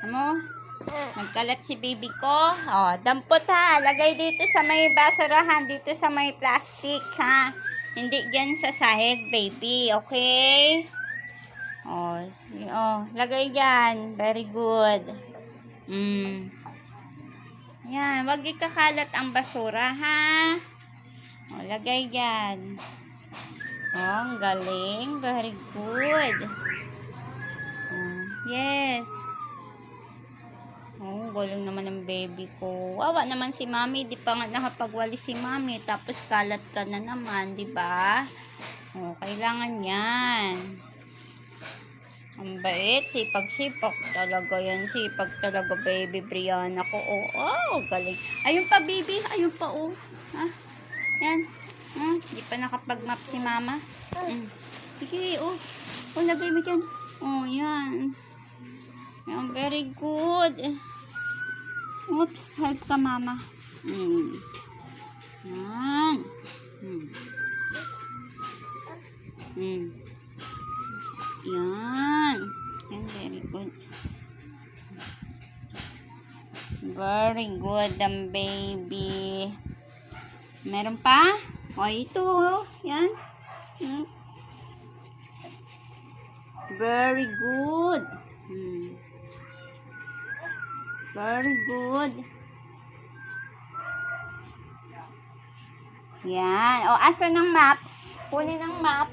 Ano? Nagkalat si baby ko. Oh, dampot ha. Lagay dito sa may basurahan. Dito sa may plastic ha. Hindi dyan sa sahig, baby. Okay? Oh, sige. oh, lagay dyan. Very good. Mm. Yan, wag ikakalat ang basura, ha? O, lagay dyan. Oh, ang galing. Very good. Oh, yes. Oh, galing naman ng baby ko. Wawa naman si mami. Di pa nga nakapagwali si mami. Tapos kalat ka na naman, di ba? Oh, kailangan yan. Ang bait, sipag-sipag talaga yan. Sipag talaga, baby Brianna ko. Oh, oh, galing. Ayun pa, baby. Ayun pa, oh. Ha? Yan. Hmm, di pa nakapag-map si mama. Hmm. Sige, oh. Oh, lagay mo dyan. Oh, yan. Yan, very good. Oops, help ka, mama. Hmm. Yan. Hmm. Hmm. Yan. Yan, very good. Very good, ang baby. Meron pa? O, ito. oh. Yan. Hmm. Very good. Hmm. Very good. Yan. O, asa ng map? Kunin ang map.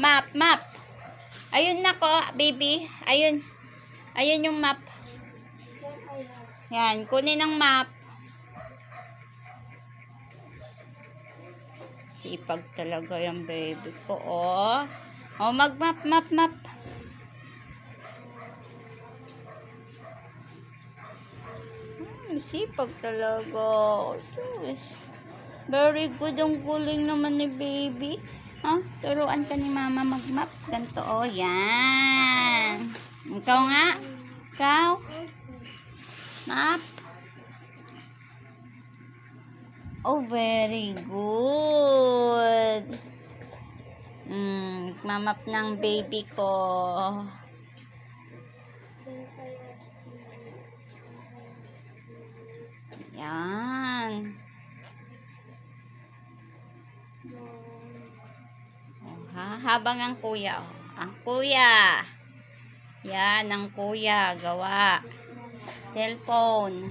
Map, map. Ayun na ko, baby. Ayun. Ayun yung map. Yan, kunin ang map. Sipag talaga yung baby ko, oh. Oh, mag-map, map, map. Hmm, sipag talaga. Diyos. Very good ang guling naman ni baby. Ha? Turuan ka ni mama mag-map. Ganito, oh, yan. Ikaw nga. Ikaw. Map. Oh, very good. Mm, mamap ng baby ko. Yan. Oh, ha? Habang ang kuya. Oh. Ang kuya. Yan, ang kuya. Gawa. Cellphone.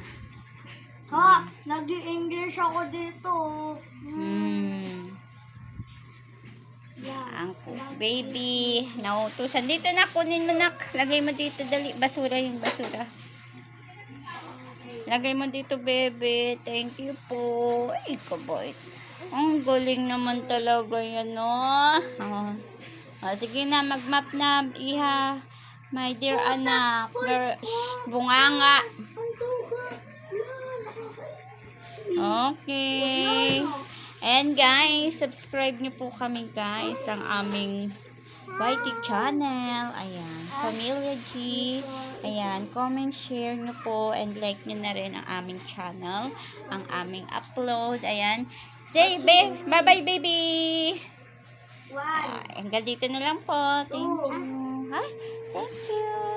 Ha? Nag-i-English ako dito. Hmm. Yeah. Ang baby. Nautusan. Dito na, kunin mo nak. Lagay mo dito, dali. Basura yung basura. Lagay mo dito, baby. Thank you po. Ay, kabait. Ang galing naman talaga yan, no? Oh. Oh, sige na, mag-map na, iha. My dear anak. Girl, shh, bunganga. Okay. And guys, subscribe niyo po kami guys ang aming YT channel. Ayan, Familia G. Ayan, comment, share niyo po and like niyo na rin ang aming channel, ang aming upload. Ayan. Say, be, bye-bye baby. One. Ah, hanggang dito na lang po. Thank you. Hi, thank you.